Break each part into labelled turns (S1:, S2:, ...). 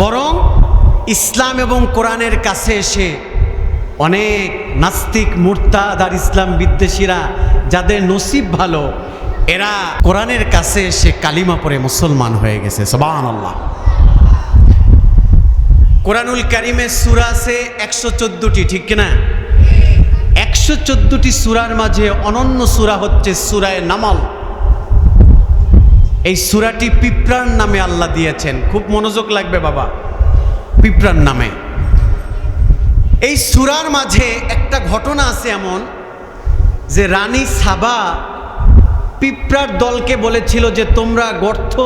S1: বরং ইসলাম এবং কোরআনের কাছে এসে অনেক নাস্তিক মুরতাদ আর ইসলাম বিদ্বেষীরা যাদের নসিব ভালো, এরা কোরআনের কাছে এসে কালিমা পরে মুসলমান হয়ে গেছে। সবান আল্লাহ কোরআনুল কারিমের সুরা আছে একশো চোদ্দটি, ঠিক কিনা? একশো চোদ্দটি সুরার মাঝে অনন্য সুরা হচ্ছে সুরায় নামাল। এই সুরাটি পিঁপড়ার নামে আল্লাহ দিয়েছেন। খুব মনোযোগ লাগবে বাবা। পিঁপড়ার নামে। এই সুরার মাঝে একটা ঘটনা আছে এমন যে রানী সাবা পিঁপড়ার দলকে বলেছিল যে তোমরা গর্ত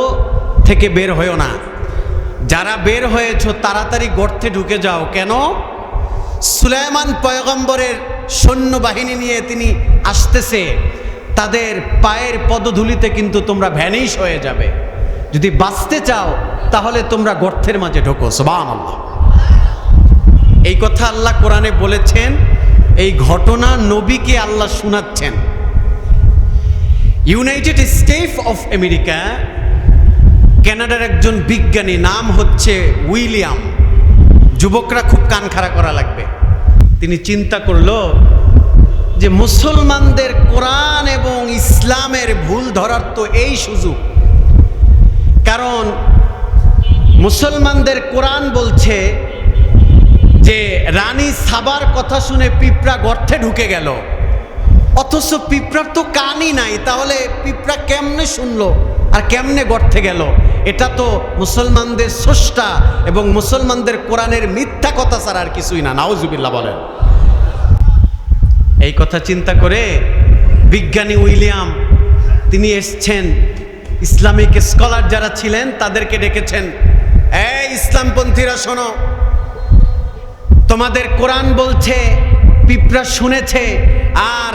S1: থেকে বের হয়েও না। যারা বের হয়েছ, তাড়াতাড়ি গর্তে ঢুকে যাও। কেন? সুলাইমান পয়গম্বরের সৈন্যবাহিনী নিয়ে তিনি আসতেছে। তাদের পায়ের পদধূলিতে কিন্তু তোমরা ভ্যানিশ হয়ে যাবে। যদি বাঁচতে চাও, তাহলে তোমরা গর্থের মাঝে ঢোকো সোবান আল্লাহ এই কথা আল্লাহ কোরআনে বলেছেন, এই ঘটনা নবীকে আল্লাহ শোনাচ্ছেন। ইউনাইটেড স্টেট অফ আমেরিকা, কানাডার একজন বিজ্ঞানী, নাম হচ্ছে উইলিয়াম। যুবকরা খুব কান খাড়া করা লাগবে। তিনি চিন্তা করল যে মুসলমানদের কোরআন ইসলামের ভুল ধরার তো এই সুযোগ। কারণ মুসলমানদের কোরআন বলছে যে, রানী সাবার কথা শুনে পিঁপড়া গর্তে ঢুকে গেল। অথচ পিঁপড়ার তো কানই নাই, তাহলে পিঁপড়া কেমনে শুনলো আর কেমনে গর্তে গেল? এটা তো মুসলমানদের স্রষ্টা এবং মুসলমানদের কোরআনের মিথ্যা কথা ছাড়া আর কিছুই না। নাওজুবিল্লা বলেন। এই কথা চিন্তা করে বিজ্ঞানী উইলিয়াম তিনি এসছেন। ইসলামিক স্কলার যারা ছিলেন, তাদেরকে ডেকেছেন। এই ইসলামপন্থীরা শোনো, তোমাদের কোরআন বলছে, পিঁপড়া শুনেছে, আর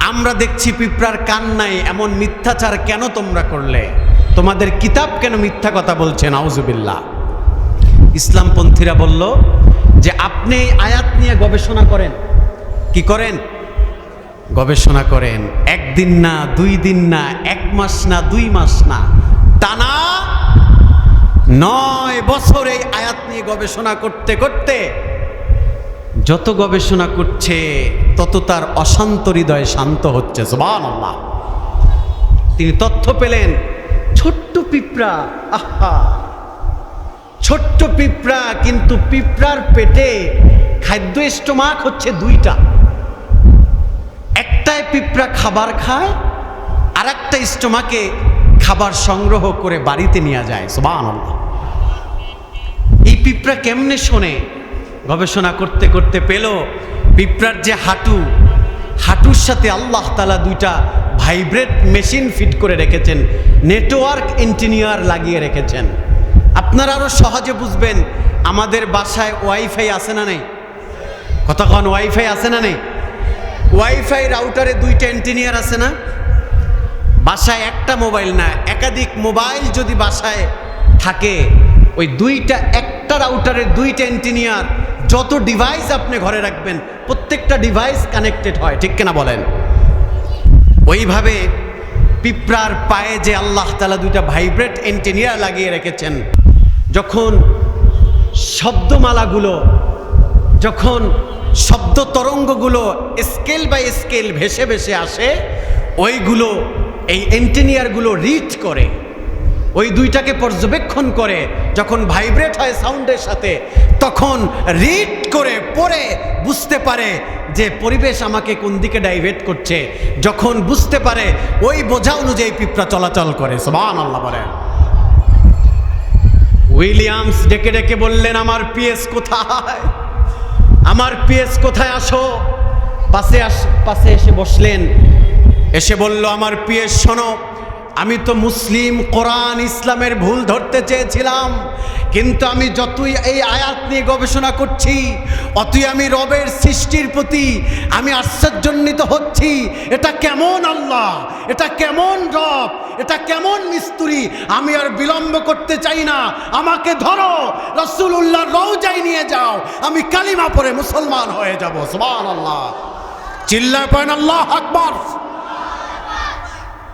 S1: আমরা দেখছি পিঁপড়ার কান নাই, এমন মিথ্যাচার কেন তোমরা করলে? তোমাদের কিতাব কেন মিথ্যা কথা বলছে? নাউজুবিল্লাহ। ইসলামপন্থীরা বলল যে, আপনি আয়াত নিয়ে গবেষণা করেন। কি করেন? গবেষণা করেন। একদিন না, দুই দিন না, এক মাস না, দুই মাস না, টানা নয় বছর এই আয়াত নিয়ে গবেষণা করতে করতে যত গবেষণা করছে, তত তার অশান্ত হৃদয় শান্ত হচ্ছে, সুবহানাল্লাহ। তিনি তথ্য পেলেন, ছোট্ট পিঁপড়া, আহা। ছোট্ট পিঁপড়া, কিন্তু পিঁপড়ার পেটে খাদ্য স্টোমাক হচ্ছে দুইটা। পিঁপড়া খাবার খায় আর একটা স্টোমাকে খাবার সংগ্রহ করে বাড়িতে নিয়ে যায়, সুবহানাল্লাহ। এই পিঁপড়া কেমনে শোনে? গবেষণা করতে করতে পেল, পিঁপড়ার যে হাঁটু, হাঁটুর সাথে আল্লাহ তালা দুইটা ভাইব্রেট মেশিন ফিট করে রেখেছেন, নেটওয়ার্ক ইঞ্জিনিয়ার লাগিয়ে রেখেছেন। আপনারা আরও সহজে বুঝবেন, আমাদের বাসায় ওয়াইফাই আছে না নেই? কতক্ষণ ওয়াইফাই আছে না নেই? ওয়াইফাই রাউটারে দুইটা ইঞ্জিনিয়ার আছে না? বাসায় একটা মোবাইল না, একাধিক মোবাইল যদি বাসায় থাকে, ওই দুইটা, একটা রাউটারের দুইটা ইঞ্জিনিয়ার যত ডিভাইস আপনি ঘরে রাখবেন, প্রত্যেকটা ডিভাইস কানেক্টেড হয়, ঠিক কিনা বলেন? ওইভাবে পিঁপড়ার পায়ে যে আল্লাহ তালা দুইটা ভাইব্রেট ইঞ্জিনিয়ার লাগিয়ে রেখেছেন, যখন শব্দমালাগুলো, যখন শব্দ তরঙ্গগুলো স্কেল বাই স্কেল ভেসে ভেসে আসে, ওইগুলো এই ইঞ্জিনিয়ারগুলো রিড করে। ওই দুইটাকে পর্যবেক্ষণ করে, যখন ভাইব্রেট হয় সাউন্ডের সাথে, তখন রিড করে, পড়ে, বুঝতে পারে যে পরিবেশ আমাকে কোন দিকে ডাইভেট করছে। যখন বুঝতে পারে, ওই বোঝা অনুযায়ী পিঁপড়া চলাচল করে সবান আল্লাহ বলেন উইলিয়ামস ডেকে ডেকে বললেন, আমার পিএস কোথায়? আমার পিএস কোথায় আসো? পাশে আস পাশে এসে বসলেন। এসে বলল আমার পিএস শোনো। আমি তো মুসলিম, কোরআন, ইসলামের ভুল ধরতে চেয়েছিলাম। কিন্তু আমি যতই এই আয়াত নিয়ে গবেষণা করছি, অতই আমি রবের সৃষ্টির প্রতি আমি আশ্চর্যান্বিত হচ্ছি। এটা কেমন আল্লাহ? এটা কেমন রব? এটা কেমন মিস্তুরি? আমি আর বিলম্ব করতে চাই না। আমাকে ধরো রসুল রসুল্লাহ রৌজাই নিয়ে যাও। আমি কালিমা পরে মুসলমান হয়ে যাব। সুবহানাল্লাহ। আল্লাহ চিল্লা পয়েন আল্লাহ আকবর।